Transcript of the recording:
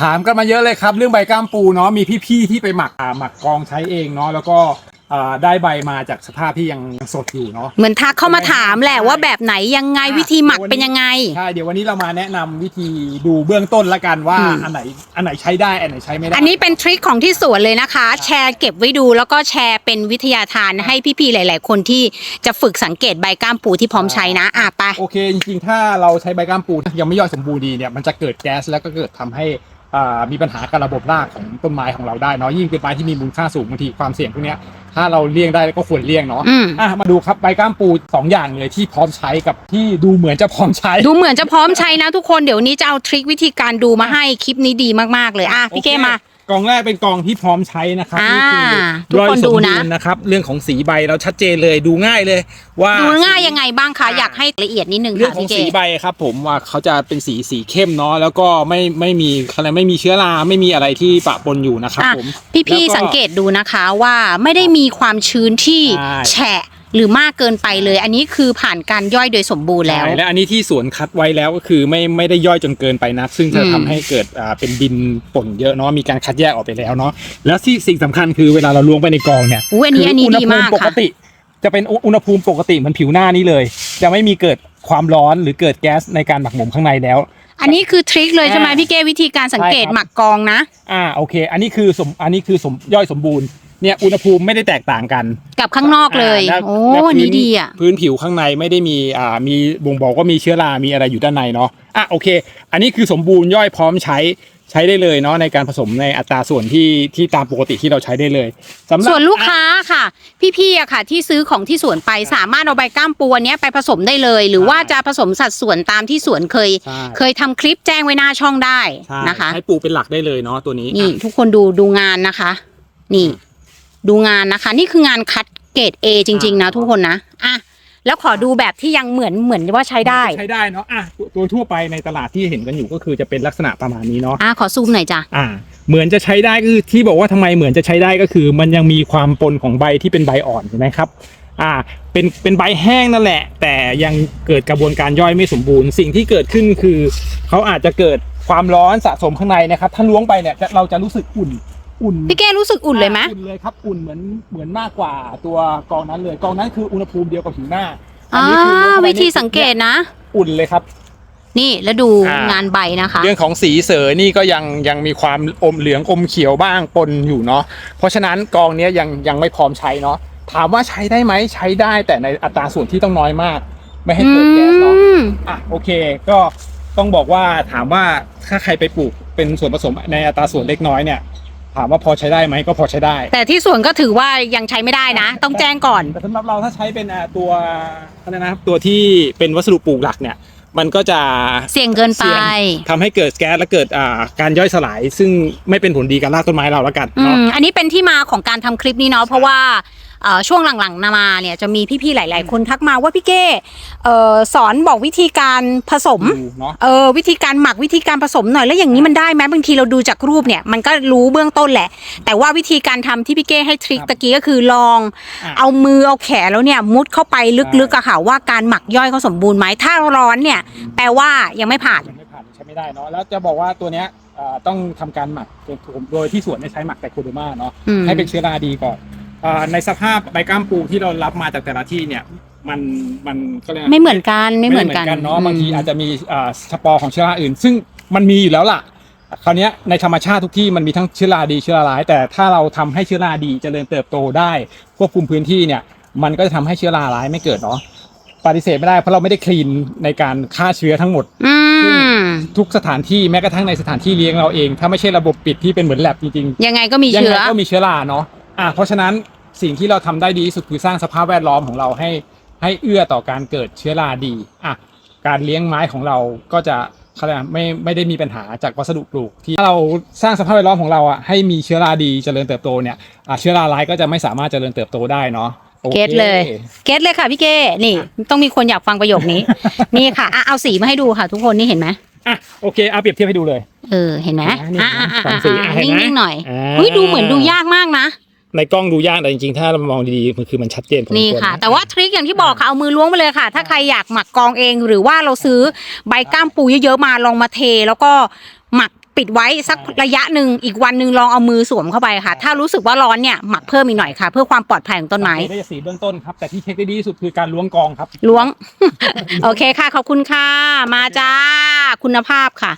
ถามกันมาเยอะเลยครับ เรื่องใบกล้ามปูเนาะมีพี่ๆที่ไปหมักอ่าหมักกองใช้เองเนาะแล้วก็อ่าได้ใบมาจากสภาพที่ยังสดอยู่เนาะ เหมือนทักเข้ามาถามแหละว่าแบบไหนยังไงอะวิธีหมักเดี๋ยววันนี้เป็นยังไง ใช่เดี๋ยววันนี้เรามาแนะนำวิธีดูเบื้องต้นละกันว่าอืม อันไหนอันไหนใช้ได้อันไหนใช้ไม่ได้อันนี้เป็นทริคของที่สวนเลยนะคะ แชร์เก็บไว้ดูแล้วก็แชร์เป็นวิทยาทานให้พี่ๆหลาย ๆ คนที่จะฝึกสังเกตใบก้ามปูที่พร้อมใช้นะอะไป โอเคจริงๆ ถ้าเราใช้ใบกล้ามปูยังไม่ย่อยสมบูรณ์ดีเนี่ยมันจะเกิดแก๊สแล้วก็เกิดทำให้อ่า มีปัญหากับระบบรากของต้นไม้ของเราได้เนาะยิ่งเป็นไม้ที่มีมูลค่าสูงบางทีความเสี่ยงพวกเนี้ยถ้าเราเลี่ยงได้ก็ควรเลี่ยงเนาะอืมอะมาดูครับใบกล้ามปูสองอย่างเลยที่พร้อมใช้กับที่ดูเหมือนจะพร้อมใช้ ดูเหมือนจะพร้อมใช้นะทุกคนเดี๋ยวนี้จะเอาทริควิธีการดูมาให้คลิปนี้ดีมากๆเลยอะพี่เก้มา กองแรกเป็นกองที่พร้อมใช้นะครับอ่านี่คือทุกคนย่อยสมดูนะบูรณ์นะครับ เรื่องของสีใบเราชัดเจนเลยดูง่ายเลยว่า ดูง่ายยังไงบ้างคะ อ่า อยากให้ละเอียดนิดนึงเรื่องค่ะของพี่เก้สีใบครับ ผมว่าเขาจะเป็นสีสีเข้มเนาะแล้วก็ไม่ไม่มีอะไรไม่มีเชื้อราไม่มีอะไรที่ปะปนอยู่นะครับอะ ผมพี่แล้วๆสังเกตดูนะคะว่าไม่ได้มีความชื้นที่ใช่ แฉะ หรือมากเกินไปเลย อันนี้คือผ่านการย่อยโดยสมบูรณ์แล้ว ใช่และอันนี้ที่สวนคัดไว้แล้วก็คือไม่ไม่ได้ย่อยจนเกินไปนัก ซึ่งจะอืม ทำให้เกิดอ่าเป็นดินป่นเยอะเนาะมีการคัดแยกออกไปแล้วเนาะแล้วที่สิ่งสำคัญคือเวลาเราล้วงไปในกองเนี่ย อุ้ยอันนี้อันนี้คืดีมากอุณหภูปกค่ะ ติ จะเป็นอุณหภูมิปกติเหมือนผิวหน้านี้เลย จะไม่มีเกิดความร้อนหรือเกิดแก๊สในการหมักหมมข้างในแล้ว อันนี้คือทริคเลยใช่ไหมอ่าพี่เก้วิธีการสังเกตใช่ครับ หมักกองนะ อ่าโอเค อันนี้คือสมอันนี้คือสมย่อยสมบูรณ์ เนี่ยอุณหภูมิไม่ได้แตกต่างกัน กับข้างนอกเลยาแล้วโอ้แล้วอันนี้พื้ดีอะพื้นผิวข้างในไม่ได้มีอ่ามีบ่งบอกว่ามีเชื้อรา มีอะไรอยู่ด้านในเนาะอะโอเค อันนี้คือสมบูรณ์ย่อยพร้อมใช้ใช้ได้เลยเนาะในการผสมในอัตราส่วนที่ที่ตามปกติที่เราใช้ได้เลยสำหรับส่วนลูกค้าค่ะ พี่ๆอะค่ะ ที่ซื้อของที่สวนไปสามารถเอาใบก้ามปูอันเนี้ยไปผสมได้เลย หรือว่าจะผสมสัดส่วนตามที่สวนเคยใช่เคยทำคลิปแจ้งไว้หน้าช่องได้ใช่นะคะใช้ปลูกเป็นหลักได้เลยเนาะตัวนี้นี่อะทุกคนดูดูงานนะคะ นี่ ดูงานนะคะ นี่คืองานคัดเกรด A จริง ๆ นะทุกคนนะอะแล้วขอดูแบบที่ยังเหมือนเหมือนว่าใช้ได้ ใช้ได้เนาะอะตัวทั่วไปในตลาดที่เห็นกันอยู่ก็คือจะเป็นลักษณะประมาณนี้เนาะอะขอซูมหน่อยจ้ะอ่าเหมือนจะใช้ได้ก็คือที่บอกว่าทำไมเหมือนจะใช้ได้ก็คือ มันยังมีความปนของใบที่เป็นใบอ่อนเห็นไหมครับอ่าเป็นเป็นใบแห้งนั่นแหละ แต่ยังเกิดกระบวนการย่อยไม่สมบูรณ์ สิ่งที่เกิดขึ้นคือ เขาอาจจะเกิดความร้อนสะสมข้างในนะครับ ถ้าล้วงไปเนี่ยจะเราจะรู้สึกอุ่น อุ่นพี่เก้รู้สึกอุ่นเลยไหมอุ่นเลยครับอุ่นเหมือนเหมือนมากกว่าตัวกองนั้นเลยกองนั้นคืออุณหภูมิเดียวกับผิวหน้าอ่านี้คือล้วงเข้าไปวิธีสังเกตนะ อุ่นเลยครับ นี่แล้วดูอ่างงานใบนะคะ เรื่องของสีเสอนี่ก็ยังยังมีความอมเหลืองอมเขียวบ้างปนอยู่เนาะเพราะฉะนั้นกองเนี้ยยังยังไม่พร้อมใช้เนาะถามว่าใช้ได้ไหมใช้ได้แต่ในอัตราส่วนที่ต้องน้อยมาก ไม่ให้เกิดแก๊สเนาะอืมอะโอเค ก็ต้องบอกว่าถามว่าถ้าใครไปปลูกเป็นส่วนผสมในอัตราส่วนเล็กน้อยเนี่ย ถามว่าพอใช้ได้ไหมก็พอใช้ได้ แต่ที่สวนก็ถือว่ายังใช้ไม่ได้นะ ต้องแจ้งก่อน แต่สำหรับเราถ้าใช้เป็นอ่าตัวอะไรนะครับตัวที่เป็นวัสดุปลูกหลักเนี่ย มันก็จะเสี่ยงเกินไป สี่ยงทำให้เกิดแก๊สและเกิดอ่าการย่อยสลาย ซึ่งไม่เป็นผลดีกับรากต้นไม้เราแล้วกันอืเนาะ มอันนี้เป็นที่มาของการทำคลิปนี้เนาะเพราะว่าเอ่อ ช่วงหลังๆนามาเนี่ยจะมีพี่ๆหลาย ๆ คนทักมาว่าพี่เก้เอ่อสอนบอกวิธีการผสมดูเนาะเออวิธีการหมักวิธีการผสมหน่อยแล้วอย่างนี้มันได้ไหมบางทีเราดูจากรูปเนี่ยมันก็รู้เบื้องต้นแหละ แต่ว่าวิธีการทำที่พี่เก้ให้ทริคครับตะกี้ก็คือลองอะเอามือเอาแขนแล้วเนี่ยมุดเข้าไปลึกๆอะค่ะว่าการหมักย่อยเขาสมบูรณ์ไหมถ้าร้อนเนี่ยแปลว่ายังไม่ผ่านยังไม่ผ่านใช้ไม่ได้เนาะแล้วจะบอกว่าตัวเนี้ยอ่าต้องทำการหมักโดยที่สวนเนี่ยใช้หมักแต่โคโดมาเนาะอืมให้เป็นเชื้อราดีก่อนอ่า ในสภาพใบกล้ามปูที่เรารับมาจากแต่ละที่เนี่ย มันมันก็เรียกไม่เหมือนกันไม่เหมือนกันเนาะบางทีอาจจะมีอ่าสปอร์ของเชื้อราอื่น ซึ่งมันมีอยู่แล้วล่ะคราวเนี้ยในธรรมชาติทุกที่มันมีทั้งเชื้อราดีเชื้อราร้าย แต่ถ้าเราทำให้เชื้อราดีเจริญเติบโตได้ควบคุมพื้นที่เนี่ย มันก็จะทำให้เชื้อราร้ายไม่เกิดเนาะปฏิเสธไม่ได้เพราะเราไม่ได้คลีนในการฆ่าเชื้อทั้งหมดอืมทุกสถานที่แม้กระทั่งในสถานที่เลี้ยงเราเอง ถ้าไม่ใช่ระบบปิดที่เป็นเหมือนแลบจริงยังไงก็มีๆยังเชื้ไงอก็มีเชื้อราเนาะ อะเพราะฉะนั้นสิ่งที่เราทำได้ดีที่สุดคือสร้างสภาพแวดล้อมของเราให้ให้เอื้อต่อการเกิดเชื้อราดีอะการเลี้ยงไม้ของเราก็จะเขาเรียกอะไรไม่ไม่ได้มีปัญหาจากวัสดุปลูก ที่ถ้าเราสร้างสภาพแวดล้อมของเราอะให้มีเชื้อราดีเจริญเติบโตเนี่ยอะเชื้อราร้ายก็จะไม่สามารถเจริญเติบโตได้เนาะโอคเก็ตเลย เก็ตเลยค่ะพี่เก้นี่ต้องมีคนอยากฟังประโยคนี้ นี่ค่ะอะเอาสีมาให้ดูค่ะ ทุกคนนี่เห็นไหมอะโอเคเอาเปรียบเทียบให้ดูเลย เออเห็นไหมอะนี่อะอะอะสองอะสีอะอะเห็นไหมนิ่งๆหน่อยอ่าเฮ้ยดูเหมือนดูยากมากนะ ในกล้องดูยากแต่จริงๆ ถ้าเรามองดีๆมันคือมันชัดเจนพอสมนี่วรค่ะนแต่ว่าทริคอย่างที่บอกค่ะเอามือล้วงไปเลยค่ะ ถ้าใครอยากหมักกองเองหรือว่าเราซื้อใบก้ามปูเยอะๆมาลองมาเท แล้วก็หมักเปิดไว้สักระยะหนึ่งอีกวันหนึ่งลองเอามือสวมเข้าไปค่ะ ถ้ารู้สึกว่าร้อนเนี่ยหมักเพิ่มอีกหน่อยค่ะ เพื่อความปลอดภัยของต้นไม้สังเกตได้จากสีเบื้องต้นครับ แต่ที่เช็คได้ดีที่สุดคือการล้วงกองครับล้วง โอเคค่ะขอบคุณค่ะมาจ้าคุณภาพค่ะ